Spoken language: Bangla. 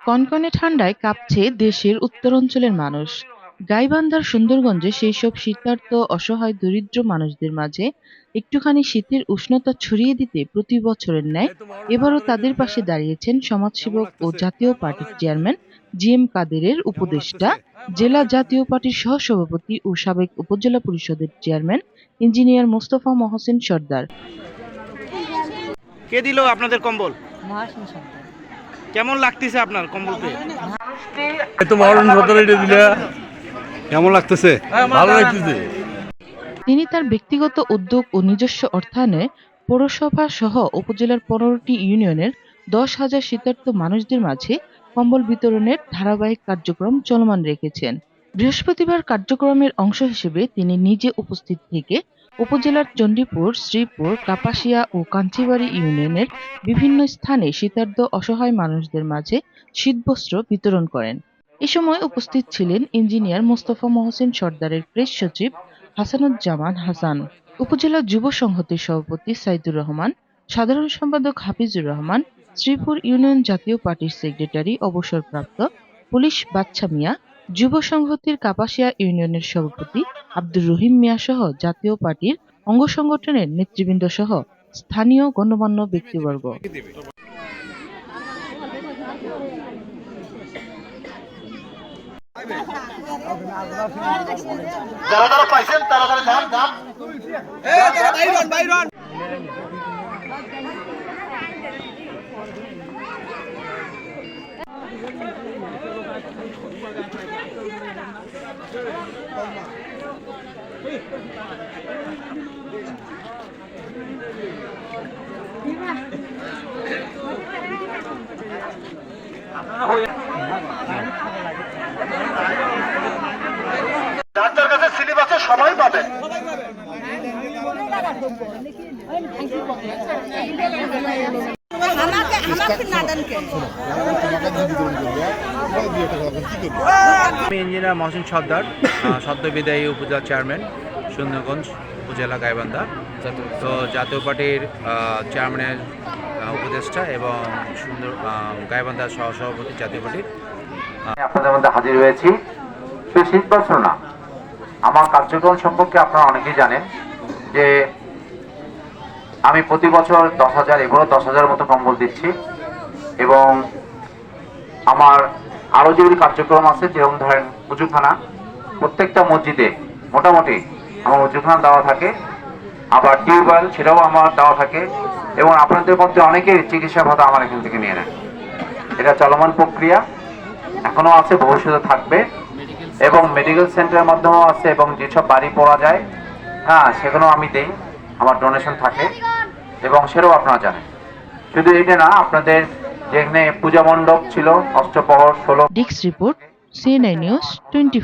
কনকনে ঠান্ডায় কাঁপছে দেশের উত্তরাঞ্চলের মানুষ। গাইবান্ধার সুন্দরগঞ্জে সেই সব শীতার্থ অসহায় দরিদ্র মানুষদের মাঝে একটুখানি শীতের উষ্ণতা ছড়িয়ে দিতে প্রতি বছরের ন্যায় এবারও তাদের পাশে দাঁড়িয়েছেন সমাজসেবক ও জাতীয় পার্টির চেয়ারম্যান জি এম কাদেরের উপদেষ্টা জেলা জাতীয় পার্টির সহসভাপতি ও সাবেক উপজেলা পরিষদের চেয়ারম্যান ইঞ্জিনিয়ার মোস্তফা মহসেন সর্দার। কে দিল আপনাদের কম্বল? মহাসিন সর্দার কেমন লাগতেছে আপনার কম্বল পেয়ে তো মহারণ সর্দার এটা কেমন লাগতেছে? ভালো লাগতেছে? তিনি তার ব্যক্তিগত উদ্যোগ ও নিজস্ব অর্থায়নে পৌরসভা সহ উপজেলার পনেরোটি ইউনিয়নের দশ হাজার শীতার্ত মানুষদের মাঝে কম্বল বিতরণের ধারাবাহিক কার্যক্রম চলমান রেখেছেন। বৃহস্পতিবার কার্যক্রমের অংশ হিসেবে তিনি নিজে উপস্থিত থেকে উপজেলার চণ্ডীপুর, শ্রীপুর, কাপাসিয়া ও কাঞ্চিবাড়ি ইউনিয়নের বিভিন্ন স্থানে শীতার্ত অসহায় মানুষদের মাঝে শীতবস্ত্র বিতরণ করেন। এ সময় উপস্থিত ছিলেন ইঞ্জিনিয়ার মোস্তফা মহসিন সর্দারের প্রেস সচিব হাসানুজ্জামান হাসান, উপজেলা যুব সংহতির সভাপতি সাইদুর রহমান, সাধারণ সম্পাদক হাফিজুর রহমান, শ্রীপুর ইউনিয়ন জাতীয় পার্টির সেক্রেটারি অবসরপ্রাপ্ত পুলিশ বাচ্চা মিয়া, যুব সংহতির কাপাসিয়া ইউনিয়নের সভাপতি আব্দুর রহিম মিয়া সহ জাতীয় পার্টির অঙ্গ সংগঠনের নেতৃবৃন্দ সহ স্থানীয় গণ্যমান্য ব্যক্তিবর্গ। যারা যারা পাইছেন তারা তারা যান যান। যার কাছে আছে সবাই পাবে। আমাকে আমাকে নাদানকে আমি ইঞ্জিনিয়ার মহসিন সর্দার সদ্য বিদায়ী উপজেলা চেয়ারম্যান সুন্দরগঞ্জ উপজেলা গাইবান্ধা। তো জাতীয় পার্টির চেয়ারম্যানের উপদেষ্টা এবং সুন্দর আহ, গাইবান্ধার সহসভাপতি জাতীয় পার্টির আপনাদের মধ্যে হাজির হয়েছি। শীত বস্ত্র না আমার কার্যক্রম সম্পর্কে আপনারা অনেকেই জানেন যে আমি প্রতি বছর দশ হাজার এবারও দশ হাজার মতো কম্বল দিচ্ছি এবং আমার আরও যেগুলি কার্যক্রম আছে, যেরকম ধরেন উজুখানা প্রত্যেকটা মসজিদে মোটামুটি আমার উজুখানা দেওয়া থাকে। আবার টিউবওয়েল সেটাও আমার দেওয়া থাকে এবং আপনাদের মধ্যে অনেকেই চিকিৎসা ভাতা আমার এখান থেকে নিয়ে নেন। এটা চলমান প্রক্রিয়া এখনও আছে, ভবিষ্যতে থাকবে। এবং মেডিকেল সেন্টারের মাধ্যমেও আছে এবং যেসব বাড়ি পড়া যায় হ্যাঁ সেখানেও আমি দেই, আমার ডোনেশন থাকে এবং সেটাও আপনারা জানেন। শুধু এটা না, আপনাদের যেখানে পূজা মণ্ডপ ছিল অষ্টপ্রহর ষোলো। ডিক্স রিপোর্ট সিএনআই নিউজ টোয়েন্টি